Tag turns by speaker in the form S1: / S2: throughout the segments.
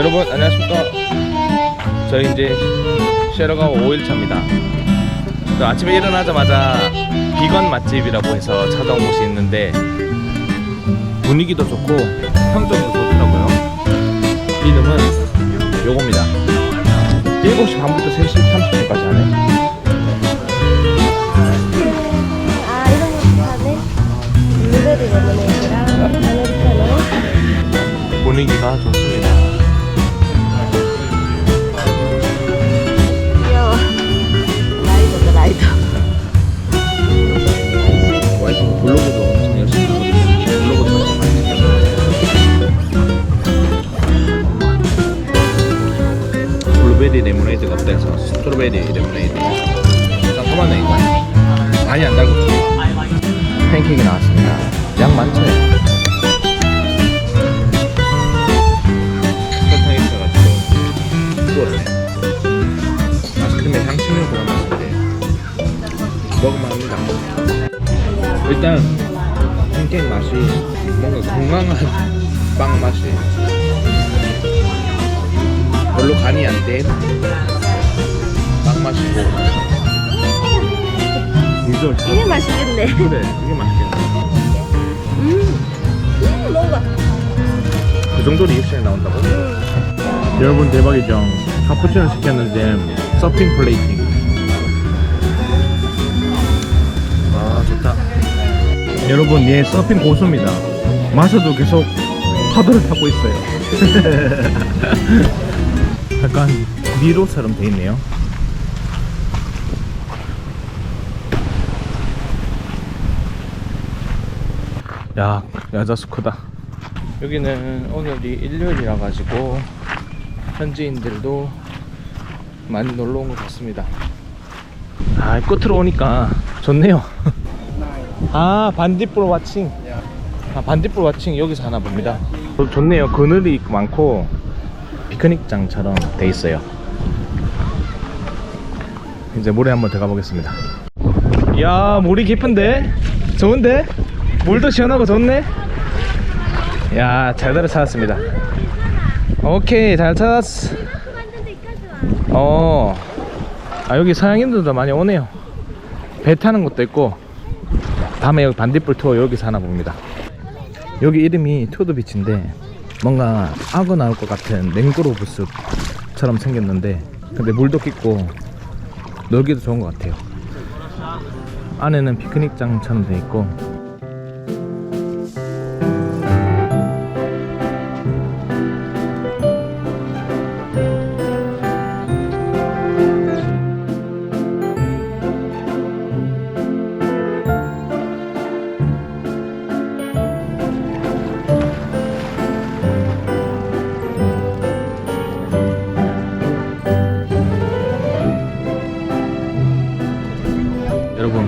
S1: 여러분 안녕하십니까? 저희 이제 쉐러가 5일차입니다. 아침에 일어나자마자 비건 맛집이라고 해서 찾아온 곳이 있는데 분위기도 좋고 평점도 좋더라고요. 이름은 요겁니다. 7시 반부터 3시 30분까지 하네.
S2: 아
S1: 분위기가 좋 스트로베리 레모네이드 상큼하네 이거 많이 안 달고 팬케이크 나왔습니다. 양 많죠? 설탕 있어가지고 구웠네 아이스크림의 향신료 그런 맛인데 먹으면 합니다. 일단 팬케이크 맛이 뭔가 건강한 빵 맛이 별로 간이 안된 빵 맛이고 이걸
S2: 이게 맛있겠네.
S1: 그래 이게 맛있겠네.
S2: 음, 음 먹어봐
S1: 그 정도 리액션이 나온다고? 여러분 대박이죠? 카푸치노 시켰는데 서핑 플레이팅. 아 좋다. 여러분 얘 서핑 고수입니다. 마셔도 계속 파도를 타고 있어요. 약간 미로처럼 돼 있네요 야 야자 수 크다. 여기는 오늘이 일요일이라 가지고 현지인들도 많이 놀러 온 것 같습니다. 아 끝으로 오니까 좋네요. 아 반딧불 와칭. 아 반딧불 와칭 여기서 하나 봅니다. 좋- 좋네요. 그늘이 많고 피크닉장처럼 돼 있어요. 이제 물에 한번 들어가 보겠습니다. 이야 물이 깊은데? 좋은데 물도 시원하고 좋네? 야 잘다를 찾았습니다. 오케이 잘 찾았어. 어. 아 여기 서양인들도 많이 오네요. 배 타는 것도 있고 다음에 여기 반딧불 투어 여기서 하나 봅니다. 여기 이름이 투드 비치인데 뭔가 악어 나올 것 같은 맹그로브 숲처럼 생겼는데 근데 물도 깊고 놀기도 좋은 것 같아요. 안에는 피크닉장처럼 돼 있고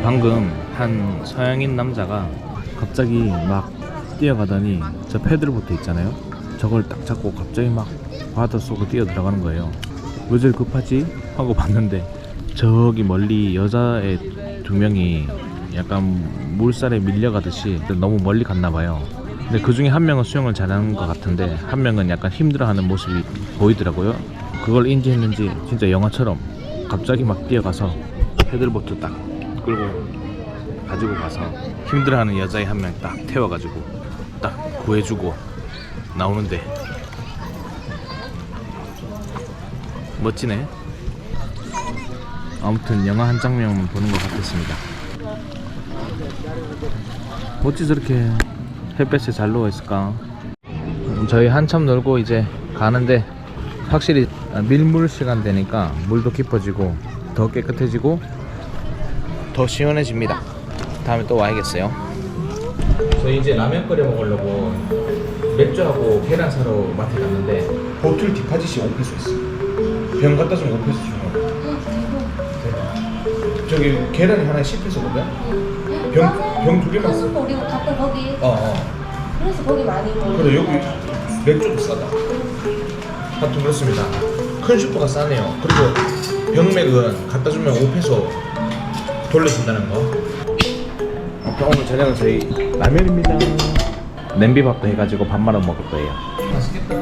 S1: 방금 한 서양인 남자가 갑자기 막 뛰어가더니 저 패들보트 있잖아요. 저걸 딱 잡고 갑자기 막 바닷속으로 뛰어 들어가는 거예요. 왜 저리 급하지? 하고 봤는데 저기 멀리 여자애 두 명이 약간 물살에 밀려가듯이 너무 멀리 갔나 봐요. 근데 그 중에 한 명은 수영을 잘하는 것 같은데 한 명은 약간 힘들어하는 모습이 보이더라고요. 그걸 인지했는지 진짜 영화처럼 갑자기 막 뛰어가서 패들보트 딱 끌고 가지고 가서 힘들어하는 여자애 한 명 딱 태워가지고 딱 구해주고 나오는데 멋지네. 아무튼 영화 한 장면 보는 것 같았습니다. 어찌 저렇게 햇볕에 잘 누워 있을까? 음, 저희 한참 놀고 이제 가는데 확실히 밀물 시간 되니까 물도 깊어지고 더 깨끗해지고 더 시원해집니다. 다음에 또 와야겠어요. 저희 이제 라면 끓여 먹으려고 맥주하고 계란 사러 마트 갔는데 보틀 디파짓이 5페소 있어. 병 갖다 주면 5페소 주는 거. 저기 계란이 하나에 10페소거든. 병 병 두 개만 써.
S2: 우리 갔던 거기
S1: 어 어.
S2: 그래서 거기 많이 먹어
S1: 그래 여기 맥주도 싸다. 하여튼 그렇습니다. 큰 슈퍼가 싸네요. 그리고 병맥은 갖다 주면 5페소 돌려준다는 거. 아까 오늘 저녁은 저희 라면입니다. 냄비밥도 해가지고 밥 말아 먹을 거예요. 맛있겠다.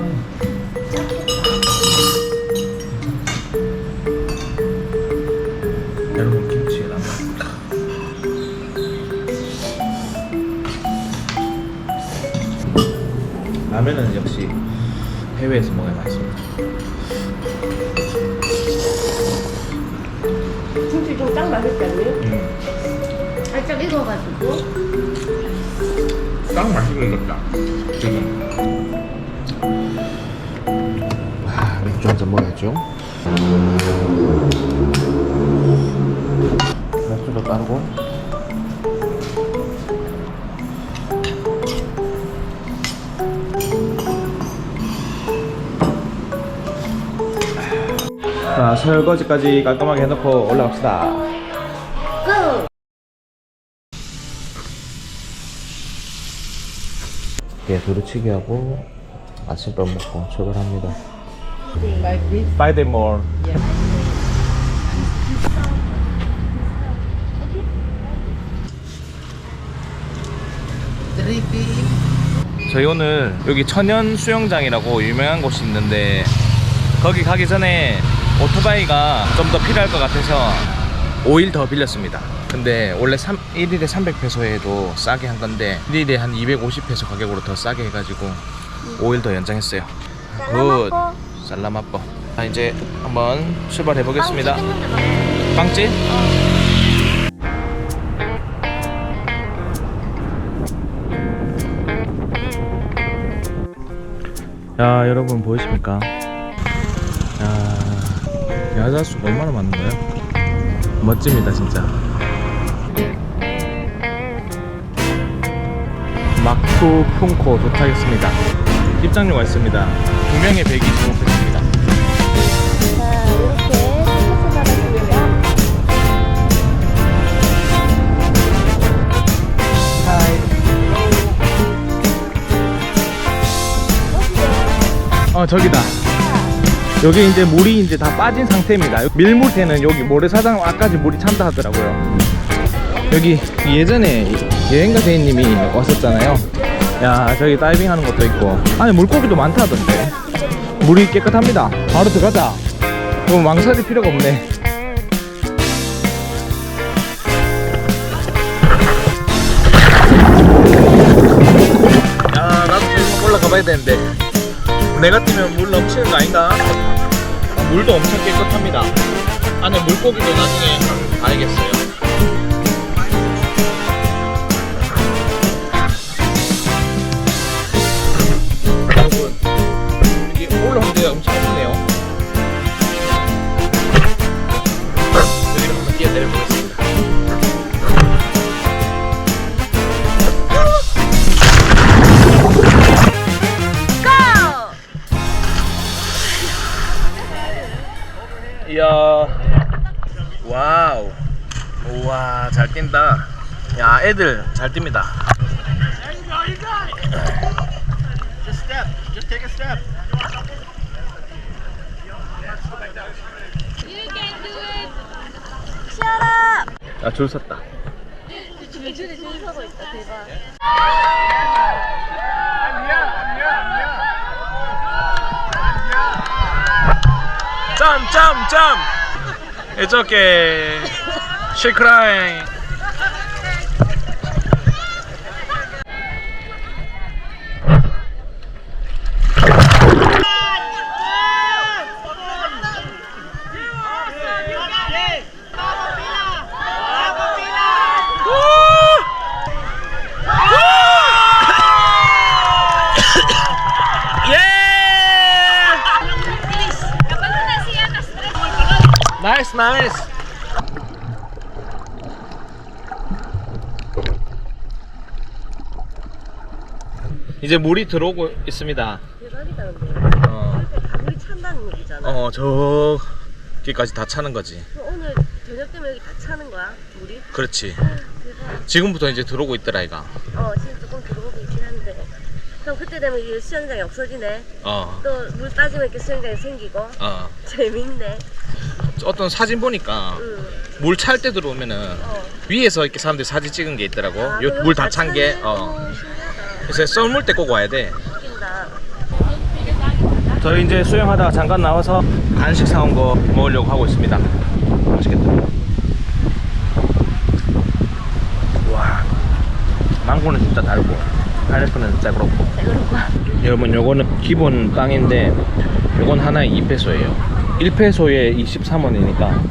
S1: 라면은 역시 해외에서 먹어야 맛있습니다.
S2: 김치 좀 딱 맞을 때
S1: 아니에요?
S2: 살짝 익어가지고.
S1: 딱 맛있게 익었다. 지금. 와, 맥주 한 잔 먹어야죠. 맥주도 따르고. 자, 설거지까지 깔끔하게 해놓고 올라갑시다. 예, 두루치기 하고 아침밥 먹고 출발합니다. Buy them more. 저희 오늘 여기 천연 수영장이라고 유명한 곳이 있는데 거기 가기 전에 오토바이가 좀 더 필요할 것 같아서 5일 더 빌렸습니다. 근데 원래 3, 1일에 300페소에도 싸게 한 건데 1일에 한 250페소 가격으로 더 싸게 해가지고 5일 더 연장했어요. 굿. 살라마뽀. 자 이제 한번 출발해 보겠습니다. 빵집? 야 여러분 보이십니까? 야 야자수가 얼마나 많은 거예요? 멋집니다 진짜. 막투 풍코 도착했습니다. 125페소입니다.
S2: 자, 이렇게 스포츠 받았습니다.
S1: 어 저기다. 여기 이제 물이 이제 다 빠진 상태입니다. 밀물태는 여기 모래사장 앞까지 물이 찬다 하더라고요. 여기 예전에 여행가 대리님이 왔었잖아요. 야 저기 다이빙 하는 것도 있고 안에 물고기도 많다 하던데. 물이 깨끗합니다. 바로 들어가자. 그럼 망설일 필요가 없네. 야 나도 좀 올라가 봐야 되는데. 내가 뛰면 물 넘치는 거 아닌가? 물도 엄청 깨끗합니다. 안에 물고기도 나중에 알겠어요. 와 잘 뛴다 야 애들 잘 뜁니다. 야줄 섰다
S2: 줄줄이 줄 있다, 대박.
S1: Jump it's okay she crying 나이 이제 물이 들어오고 있습니다
S2: 대박이다, 근데.
S1: 어,
S2: 물이 찬다는 얘기잖아.
S1: 어 저기까지 다 차는 거지
S2: 그럼 오늘 저녁 되면 여기 다 차는 거야, 물이?
S1: 그렇지
S2: 대박.
S1: 지금부터 이제 들어오고 있더라 이가
S2: 어, 지금 조금 들어오고 있긴 한데. 그럼 그때 되면 이게 수영장이 없어지네.
S1: 어,
S2: 또물 빠지면 이렇게 수영장이 생기고.
S1: 어.
S2: 재밌네.
S1: 어떤 사진 보니까
S2: 응.
S1: 물 찰 때 들어오면은
S2: 어.
S1: 위에서 이렇게 사람들이 사진 찍은 게 있더라고
S2: 아,
S1: 물다 찬게 어.
S2: 어. 신기하다.
S1: 그래서 썰물 때 꼭 와야 돼. 저희 이제 수영하다가 잠깐 나와서 간식 사온 거 먹으려고 하고 있습니다. 맛있겠다. 와, 망고는 진짜 달고 파인애플은 진짜 그렇고 여러분 요거는 기본 빵인데 요건 하나에 2페소예요 1페소에 23원이니까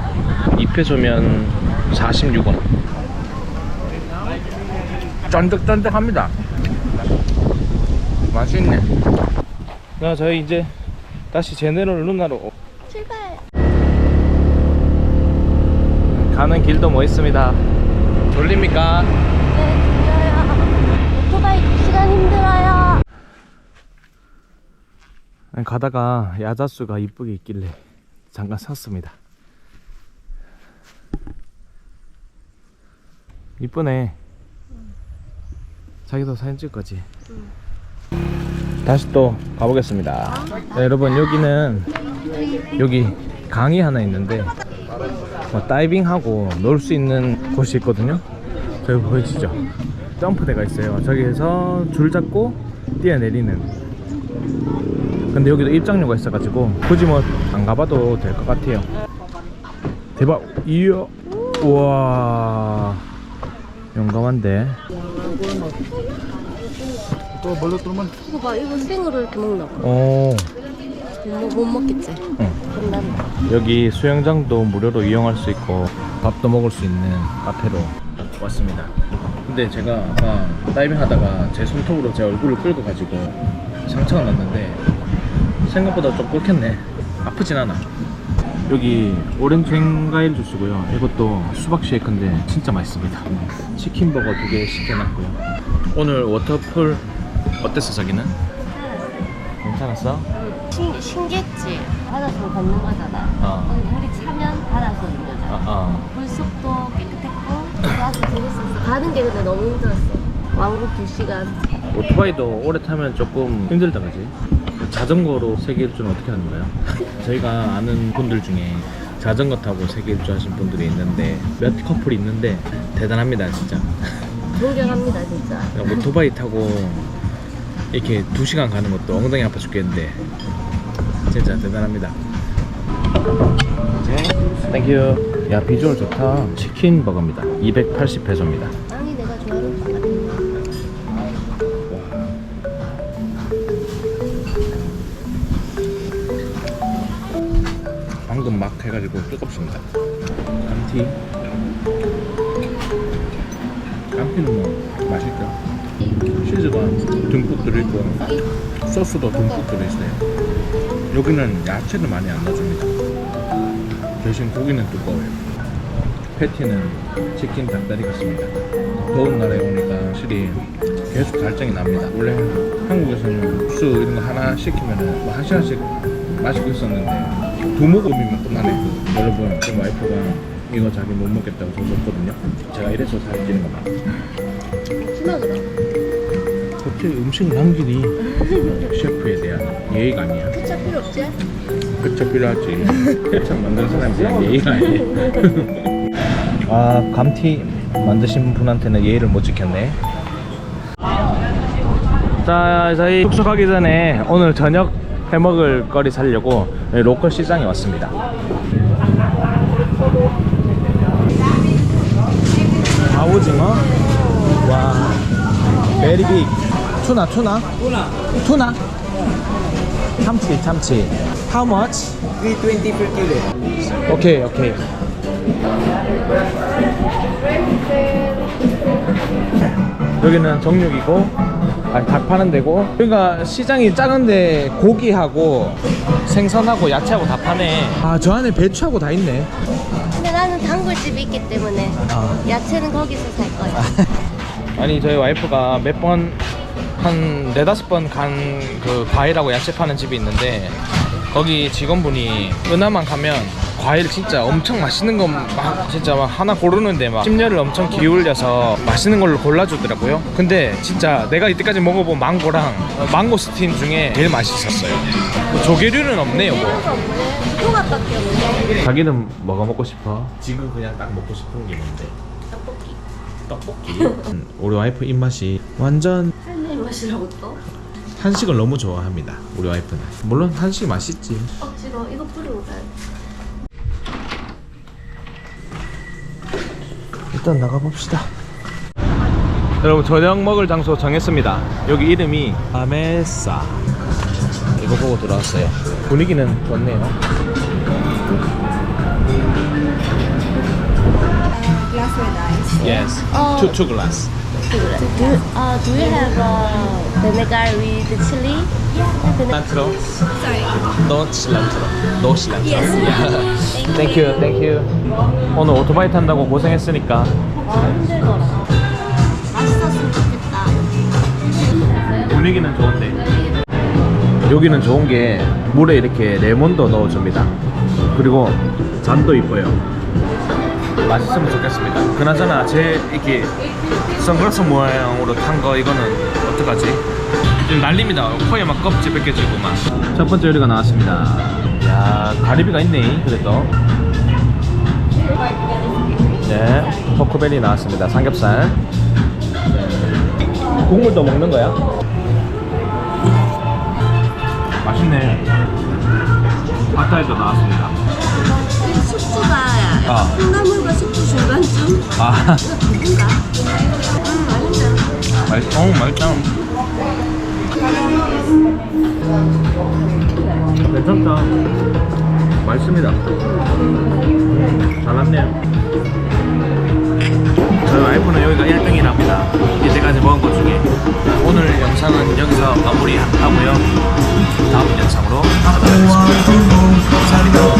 S1: 2페소면 46원 쫀득쫀득합니다 맛있네 자 저희 이제 다시 제네럴 루나로
S2: 출발.
S1: 가는 길도 뭐 있습니다 졸립니까?
S2: 네, 힘들어요. 오토바이 2시간 힘들어요.
S1: 가다가 야자수가 이쁘게 있길래 잠깐 샀습니다. 이쁘네. 자기도 사진 찍을 거지? 다시 또 가보겠습니다. 네, 여러분 여기는 여기 강이 하나 있는데 뭐 다이빙하고 놀 수 있는 곳이 있거든요. 저기 보이시죠? 점프대가 있어요. 저기에서 줄 잡고 뛰어내리는 근데 여기도 입장료가 있어가지고 굳이 뭐 안 가봐도 될 것 같아요 대박 이야 우와 용감한데
S2: 이거 봐, 이거 생으로 이렇게 먹나 봐.
S1: 오
S2: 못, 못 먹겠지?
S1: 응.
S2: 겁난다.
S1: 여기 수영장도 무료로 이용할 수 있고 밥도 먹을 수 있는 카페로 왔습니다 근데 제가 아까 다이빙 하다가 제 손톱으로 제 얼굴을 끌고 가지고 상처가 났는데 생각보다 좀 꿀겠네 아프진 않아 여기 오렌지 생과일 주스고요 이것도 수박 쉐이크인데 진짜 맛있습니다 치킨버거 두 개 시켜놨고요 오늘 워터풀 어땠어 자기는? 괜찮았어?
S2: 신, 신기했지? 바닷속 걷는 거잖아.
S1: 어.
S2: 우리 차면 바닷속 있는 거잖아.
S1: 아, 아.
S2: 물속도 깨끗했고 아주 재밌었어. 가는 게 근데 너무 힘들었어. 왕복 2시간.
S1: 오토바이도 오래 타면 조금 힘들다 그지? 자전거로 세계 일주는 어떻게 하는 거야? 저희가 아는 분들 중에 자전거 타고 세계 일주 하신 분들이 있는데 몇 커플이 있는데 대단합니다 진짜
S2: 존경합니다 진짜.
S1: 오토바이 타고 이렇게 두 시간 가는 것도 엉덩이 아파 죽겠는데 진짜 대단합니다 땡큐 야 비주얼 좋다 치킨 버거입니다 280페소입니다
S2: 아니 내가 좋아하는 것 같아.
S1: 방금 막 해가지고 뜨겁습니다. 감튀. 있고 소스도 듬뿍 들어있어요. 여기는 야채를 많이 안 넣어줍니다. 대신 고기는 두꺼워요. 패티는 치킨 닭다리 같습니다. 더운 나라에 오니까 확실히 계속 갈증이 납니다. 원래 한국에서는 수 이런 거 하나 시키면은 뭐한 시간씩 마시고 있었는데 두 모금이면 끝나네. 여러분, 제 와이프가 이거 자기 못 먹겠다고 저줬거든요. 제가 이래서 살찌는 겁니다.
S2: 심하더라.
S1: 갑자기 음식 남기니 셰프에 대한 예의가 아니야.
S2: 케찹 필요 없지?
S1: 그쵸 필요하지. 케첩 만드는 사람에 대한 예의가 아니야. 아 감튀 만드신 분한테는 예의를 못 지켰네. 자 저희 숙소 가기 전에 오늘 저녁 해먹을 거리 사려고 로컬 시장에 왔습니다. 아오징어 와 베리 빅 투나 투나 투나 투나 참치 참치 How much?
S3: 320 per kilo.
S1: 오케이 오케이 여기는 정육이고 아니 닭 파는 데고 그러니까 시장이 작은데 고기하고 생선하고 야채하고 다 파네 아 저 안에 배추하고 다 있네
S2: 근데 나는 단골집이 있기 때문에
S1: 아.
S2: 야채는 거기서 살 거야.
S1: 아니 저희 와이프가 몇 번 한 네다섯 번 간 그 과일하고 야채 파는 집이 있는데 거기 직원분이 은하만 가면 과일 진짜 엄청 맛있는 거 막 진짜 막 하나 고르는데 막 심려를 엄청 기울여서 맛있는 걸로 골라주더라고요 근데 진짜 내가 이때까지 먹어본 망고랑 망고스틴 중에 제일 맛있었어요 뭐 조개류는 없네요 뭐
S2: 없네.
S1: 자기는 뭐가 먹고 싶어? 지금 그냥 딱 먹고 싶은 게 뭔데?
S2: 떡볶이.
S1: 떡볶이? 음, 우리 와이프 입맛이 완전
S2: 맛이라고 또?
S1: 한식을 너무 좋아합니다. 우리 와이프는. 물론 한식 맛있지.
S2: 억지로 이거 뿌리고 가야 돼.
S1: 일단 나가 봅시다. 여러분 저녁 먹을 장소 정했습니다. 여기 이름이 아메사. 이거 보고 들어왔어요. 분위기는 좋네요.
S2: ice.
S1: Yes.
S2: 어.
S1: Two two glass.
S2: Do, uh, do you have uh, vinegar with chili? Yeah.
S1: Cilantro.
S2: Sorry.
S1: No cilantro. No cilantro.
S2: Yes.
S1: Yeah. Thank you. Thank you. 오늘 오토바이 탄다고 고생했으니까
S2: 아, 힘들더라. 맛있었으면 좋겠다.
S1: 분위기는 좋은데 여기는 좋은 게 물에 이렇게 레몬도 넣어줍니다 그리고 잔도 이뻐요 맛있으면 좋겠습니다 그나저나 제 이렇게 선글라스 모양으로 탄 거 이거는 어떡하지? 지금 난립니다 코에 막 껍질 벗겨지고 막첫 번째 요리가 나왔습니다 야 가리비가 있네 그래도 네 포크벨리 나왔습니다 삼겹살 국물도 먹는 거야? 맛있네. 팟타이도 나왔습니다. 아.
S2: 콩나물과 숙주 중간쯤?
S1: 아,
S2: 누군가? 음, 맛있네.
S1: 맛있, 어, 맛있다. 괜찮다. 맛있습니다. 음, 잘 왔네요. 저희 와이프는 여기가 1등이랍니다. 이제까지 먹은 것 중에. 오늘 영상은 여기서 마무리하고요. 다음 영상으로 찾아뵙겠습니다. 감사합니다.